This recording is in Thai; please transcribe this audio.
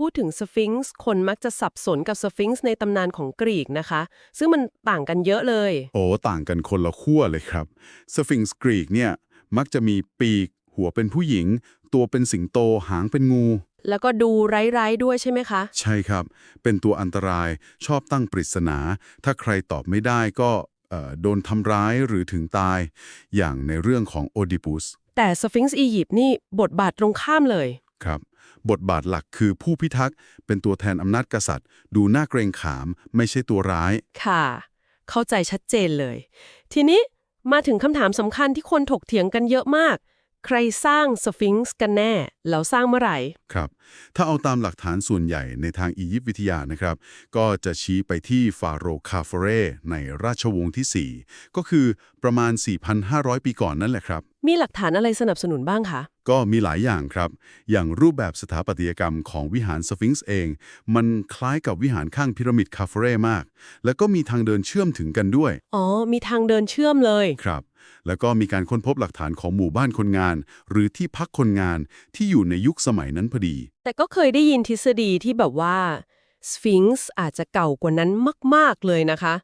พูดถึงสฟิงซ์คนมักจะสับสนกับสฟิงซ์ในตำนานของกรีกนะคะ ซึ่งมันต่างกันเยอะเลย โอ้ต่างกันคนละขั้วเลยครับสฟิงซ์กรีกเนี่ยมักจะมีปีก หัวเป็นผู้หญิง ตัวเป็นสิงโตหางเป็นงู แล้วก็ดูไร้ๆด้วยใช่ไหมคะ ใช่ครับ เป็นตัวอันตรายชอบตั้งปริศนา ถ้าใครตอบไม่ได้ก็เอ่อโดนทำร้ายหรือถึงตาย อย่างในเรื่องของโอดิปุสแต่สฟิงซ์อียิปต์นี่บทบาทตรงข้ามเลย ครับ บทบาทหลักคือผู้พิทักษ์ เป็นตัวแทนอำนาจกษัตริย์ ดูน่าเกรงขาม ไม่ใช่ตัวร้าย ค่ะ เข้าใจชัดเจนเลย ทีนี้มาถึงคำถามสำคัญที่คนถกเถียงกันเยอะมาก ใครสร้างสฟิงซ์กันแน่ แล้วสร้างเมื่อไหร่ ครับ ถ้าเอาตามหลักฐานส่วนใหญ่ในทางอียิปต์วิทยานะครับ ก็จะชี้ไปที่ฟาโรห์คาฟเรในราชวงศ์ที่ 4 ก็คือประมาณ 4,500 ปีก่อนนั่นแหละครับ มีหลักฐานอะไรสนับสนุนบ้างคะ ก็มีหลายอย่างครับ อย่างรูปแบบสถาปัตยกรรมของวิหารสฟิงซ์เอง มันคล้ายกับวิหารข้างพีระมิดคาเฟเรมาก แล้วก็มีทางเดินเชื่อมถึงกันด้วย อ๋อ มีทางเดินเชื่อมเลย ครับ แล้วก็มีการค้นพบหลักฐานของหมู่บ้านคนงาน หรือที่พักคนงานที่อยู่ในยุคสมัยนั้นพอดี แต่ก็เคยได้ยินทฤษฎีที่แบบว่าสฟิงซ์อาจจะเก่ากว่านั้นมาก ๆ เลยนะคะ